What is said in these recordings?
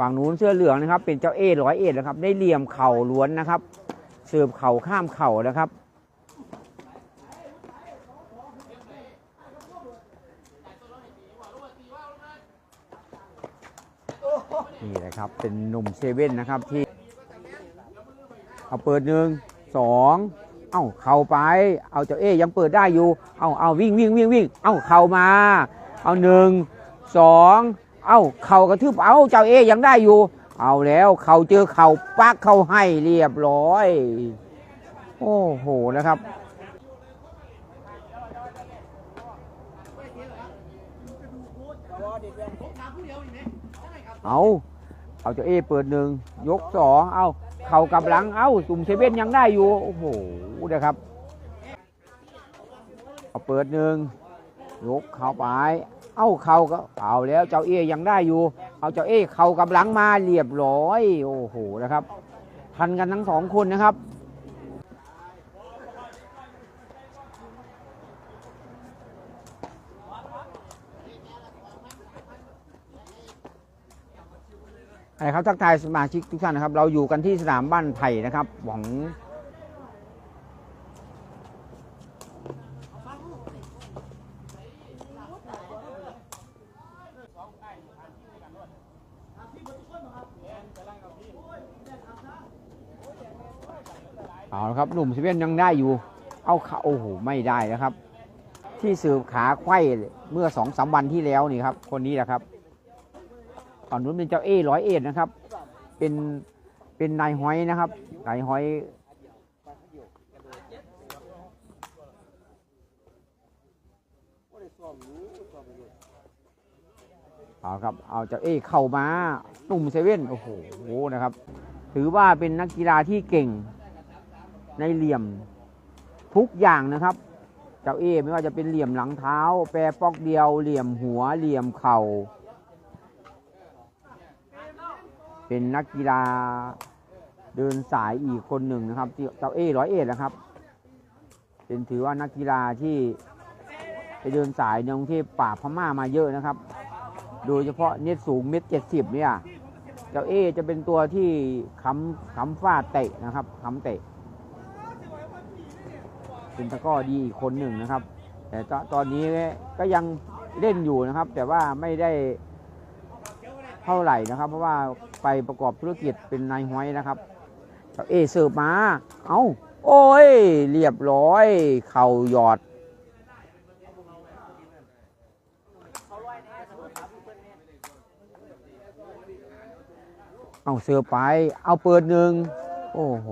ฝั่งนู้นเสื้อเหลืองนะครับ เป็นเจ้าเอร้อยเอ็ดนะครับ ได้เหลี่ยมเข่าล้วนนะครับเสิร์ฟเข่าข้ามเข่านะครับนี่แหละครับเป็นหนุ่มเซเว่นนะครับที่เอาเปิดหนึ่งสองเอ้าเข่าไป เอาเจ้าเอ๊ยังเปิดได้อยู่ เอาเอาวิ่งวิ่งวิ่งวิ่ง เอ้าเข่ามา เอาหนึ่งสอง เอ้าเข่ากระทืบเอาเจ้าเอยังได้อยู่ เอาแล้วเข่าเจอเข่าปักเข้าให้เรียบร้อย โอ้โหนะครับเอาเอาเจ้าเอเปิดหนึ่งยกสองเอาเข่ากับหลังเอาสุ่มเซเว่นยังได้อยู่โอ้โหนะครับเอาเปิดหนึ่งยกเข่าไป เอาเข่าก็เอาแล้วเจ้าเอยังได้อยู่ เอาเจ้าเอเข่ากลับหลังมาเรียบร้อย โอ้โหนะครับ ทันกันทั้งสองคนนะครับอะไรครับทักทายสมาชิกทุกท่านนะครับ เราอยู่กันที่สนามบ้านไผ่นะครับหวัง เอาละครับหนุ่มเซเว่นยังได้อยู่ เอาขาโอ้โหไม่ได้นะครับ ที่สืบขาไข้เมื่อสองสามวันที่แล้วนี่ครับ คนนี้แหละครับฝั่งนู้นเป็นเจ้าเอร้อยเอ็ดนะครับ เป็นเป็นนายห้อยนะครับนายห้อยเอาครับ เอาเจ้าเอเข้ามาหนุ่มเซเว่น โอ้โหนะครับ ถือว่าเป็นนักกีฬาที่เก่ง ในเหลี่ยมทุกอย่างนะครับ เจ้าเอไม่ว่าจะเป็นเหลี่ยมหลังเท้า แปรปอกเดียว เหลี่ยมหัว เหลี่ยมเข่า เป็นนักกีฬาเดินสายอีกคนหนึ่งนะครับ เจ้าเอร้อยเอ็ดนะครับ เป็นถือว่านักกีฬาที่ไปเดินสายในกรุงเทพป่าพม่ามาเยอะนะครับ โดยเฉพาะเน็ตสูงเม็ดเจ็ดสิบเนี่ย เจ้าเอจะเป็นตัวที่ค้ำค้ำฟาดเตะนะครับค้ำเตะ เป็นตะก้อดีอีกคนหนึ่งนะครับ แต่ตตอนนี้ก็ยังเล่นอยู่นะครับ แต่ว่าไม่ได้เท่าไหร่นะครับ เพราะว่าไปประกอบธุรกิจเป็นนายห้อยนะครับเอเสิร์ฟมา เอาโอ้ย เรียบร้อย เข่าหยอด เอาเสิร์ฟไป เอาเปิดหนึ่ง โอ้โห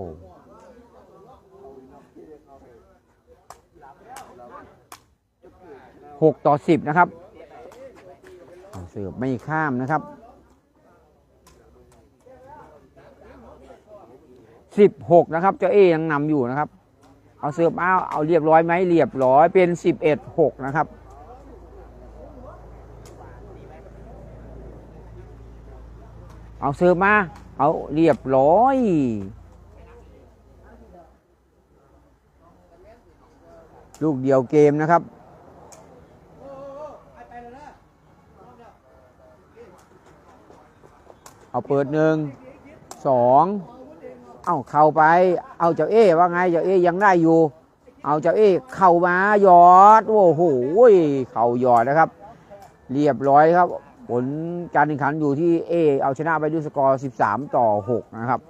หกต่อสิบนะครับเอาเสิร์ฟไม่ข้ามนะครับสิบหกนะครับ เจ้าเอยังนำอยู่นะครับ เอาเสิร์ฟเอาเอาเรียบร้อยไหมเรียบร้อยเป็นสิบเอ็ดหกนะครับเอาเสิร์ฟมา เอาเรียบร้อย ลูกเดียวเกมนะครับ เอาเปิดหนึ่งสองเอาเข้าไป เอาเจ้าเอว่าไงเจ้าเอยังได้อยู่ เอาเจ้าเอเข้ามาหยอดโอ้โหเข่าหยอดนะครับ เรียบร้อยครับ ผลการแข่งขันอยู่ที่เอเอาชนะไปด้วยสกอร์ 13 ต่อ 6 นะครับ